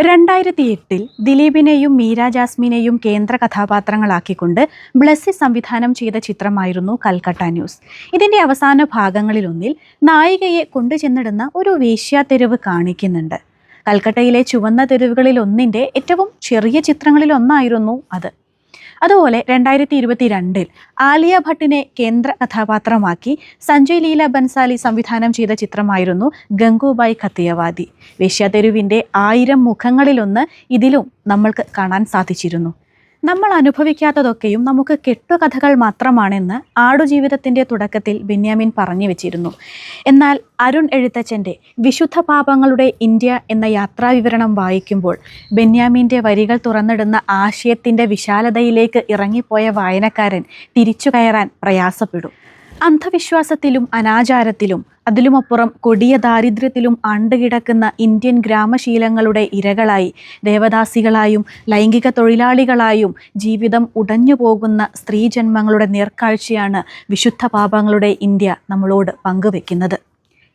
രണ്ടായിരത്തി എട്ടിൽ ദിലീപിനെയും മീര ജാസ്മിനെയും കേന്ദ്ര കഥാപാത്രങ്ങളാക്കിക്കൊണ്ട് ബ്ലസ്സി സംവിധാനം ചെയ്ത ചിത്രമായിരുന്നു കൽക്കട്ട ന്യൂസ്. ഇതിന്റെ അവസാന ഭാഗങ്ങളിലൊന്നിൽ നായികയെ കൊണ്ടുചെന്നിടുന്ന ഒരു വേശ്യാതെരുവ് കാണിക്കുന്നുണ്ട്. കൽക്കട്ടയിലെ ചുവന്ന തെരുവുകളിൽ ഒന്നിന്റെ ഏറ്റവും ചെറിയ ചിത്രങ്ങളിൽ ഒന്നായിരുന്നു അത്. അതുപോലെ രണ്ടായിരത്തി ഇരുപത്തി രണ്ടിൽ ആലിയ ഭട്ടിനെ കേന്ദ്ര കഥാപാത്രമാക്കി സഞ്ജയ് ലീല ബൻസാലി സംവിധാനം ചെയ്ത ചിത്രമായിരുന്നു ഗംഗൂബായ് ഖത്തിയവാദി വേശ്യാതെരുവിന്റെ ആയിരം മുഖങ്ങളിലൊന്ന് ഇതിലും നമ്മൾക്ക് കാണാൻ സാധിച്ചിരുന്നു. നമ്മൾ അനുഭവിക്കാത്തതൊക്കെയും നമുക്ക് കെട്ടുകഥകൾ മാത്രമാണെന്ന് ആടുജീവിതത്തിന്റെ തുടക്കത്തിൽ ബെന്യാമിൻ പറഞ്ഞു വെച്ചിരുന്നു. എന്നാൽ അരുൺ എഴുത്തച്ഛന്റെ വിശുദ്ധ പാപങ്ങളുടെ ഇന്ത്യ എന്ന യാത്രാവിവരണം വായിക്കുമ്പോൾ ബെന്യാമിന്റെ വരികൾ തുറന്നിടുന്ന ആശയത്തിന്റെ വിശാലതയിലേക്ക് ഇറങ്ങിപ്പോയ വായനക്കാരൻ തിരിച്ചു കയറാൻ പ്രയാസപ്പെടും. അന്ധവിശ്വാസത്തിലും അനാചാരത്തിലും അതിലുമപ്പുറം കൊടിയ ദാരിദ്ര്യത്തിലും അണ്ടുകിടക്കുന്ന ഇന്ത്യൻ ഗ്രാമശീലങ്ങളുടെ ഇരകളായി. ദേവദാസികളായും ലൈംഗിക തൊഴിലാളികളായും ജീവിതം ഉടഞ്ഞു പോകുന്ന സ്ത്രീജന്മങ്ങളുടെ നേർക്കാഴ്ചയാണ് വിശുദ്ധ പാപങ്ങളുടെ ഇന്ത്യ നമ്മളോട് പങ്കുവെക്കുന്നത്.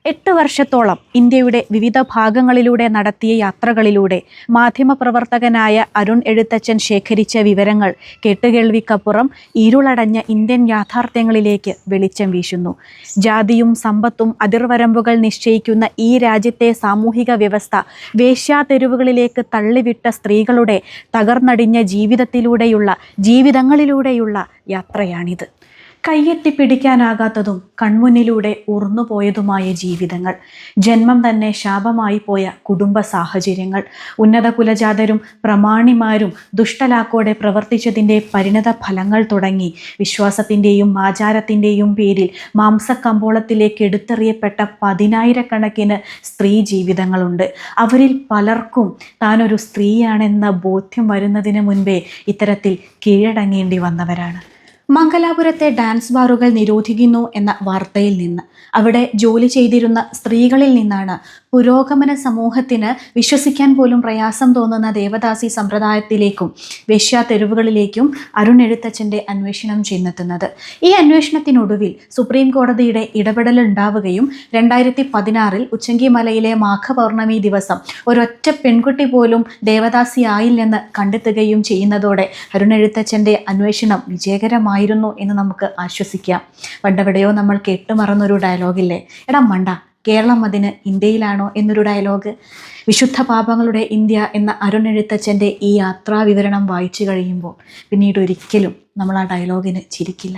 എട്ട് വർഷത്തോളം ഇന്ത്യയുടെ വിവിധ ഭാഗങ്ങളിലൂടെ നടത്തിയ യാത്രകളിലൂടെ മാധ്യമപ്രവർത്തകനായ അരുൺ എഴുത്തച്ഛൻ ശേഖരിച്ച വിവരങ്ങൾ കേട്ടുകേൾവിക്കപ്പുറം ഇരുളടഞ്ഞ ഇന്ത്യൻ യാഥാർത്ഥ്യങ്ങളിലേക്ക് വെളിച്ചം വീശുന്നു. ജാതിയും സമ്പത്തും അതിർവരമ്പുകൾ നിശ്ചയിക്കുന്ന ഈ രാജ്യത്തെ സാമൂഹിക വ്യവസ്ഥ വേശ്യാതെരുവുകളിലേക്ക് തള്ളിവിട്ട സ്ത്രീകളുടെ തകർന്നടിഞ്ഞ ജീവിതത്തിലൂടെയുള്ള ജീവിതങ്ങളിലൂടെയുള്ള യാത്രയാണിത്. കയ്യെത്തി പിടിക്കാനാകാത്തതും കൺമുന്നിലൂടെ ഉറന്നുപോയതുമായ ജീവിതങ്ങൾ. ജന്മം തന്നെ ശാപമായി പോയ കുടുംബ സാഹചര്യങ്ങൾ. ഉന്നത കുലജാതരും പ്രമാണിമാരും ദുഷ്ടലാക്കോടെ പ്രവർത്തിച്ചതിന്റെ പരിണത ഫലങ്ങൾ തുടങ്ങി. വിശ്വാസത്തിന്റെയും ആചാരത്തിന്റെയും പേരിൽ മാംസക്കമ്പോളത്തിലേക്ക് എടുത്തെറിയപ്പെട്ട പതിനായിരക്കണക്കിന് സ്ത്രീ ജീവിതങ്ങളുണ്ട്. അവരിൽ പലർക്കും താനൊരു സ്ത്രീയാണെന്ന ബോധ്യം വരുന്നതിന് മുൻപേ ഇത്തരത്തിൽ കീഴടങ്ങേണ്ടി വന്നവരാണ്. മംഗലാപുരത്തെ ഡാൻസ് ബാറുകൾ നിരോധിക്കുന്നു എന്ന വാർത്തയിൽ നിന്ന്. അവിടെ ജോലി ചെയ്തിരുന്ന സ്ത്രീകളിൽ നിന്നാണ് പുരോഗമന സമൂഹത്തിന് വിശ്വസിക്കാൻ പോലും പ്രയാസം തോന്നുന്ന ദേവദാസി സമ്പ്രദായത്തിലേക്കും വേശ്യാ തെരുവുകളിലേക്കും അരുൺ എഴുത്തച്ഛന്റെ അന്വേഷണം ചെന്നെത്തുന്നത്. ഈ അന്വേഷണത്തിനൊടുവിൽ സുപ്രീം കോടതിയുടെ ഇടപെടൽ ഉണ്ടാവുകയും രണ്ടായിരത്തി പതിനാറിൽ ഉച്ചങ്കിമലയിലെ മാഘപൗർണമി ദിവസം ഒരൊറ്റ പെൺകുട്ടി പോലും ദേവദാസി ആയില്ലെന്ന് കണ്ടെത്തുകയും ചെയ്യുന്നതോടെ അരുൺ എഴുത്തച്ഛന്റെ അന്വേഷണം വിജയകരമായിരുന്നു എന്ന് നമുക്ക് ആശ്വസിക്കാം. പണ്ടെവിടെയോ നമ്മൾ കേട്ടുമറന്നൊരു ഡയലോഗില്ലേ എടാ മണ്ട കേരളം അതിന് ഇന്ത്യയിലാണോ എന്നൊരു ഡയലോഗ് വിശുദ്ധ പാപങ്ങളുടെ ഇന്ത്യ എന്ന അരുൺ എഴുത്തച്ഛന്റെ ഈ യാത്രാ വിവരണം വായിച്ചു കഴിയുമ്പോൾ പിന്നീട് ഒരിക്കലും നമ്മൾ ആ ഡയലോഗിന് ചിരിക്കില്ല.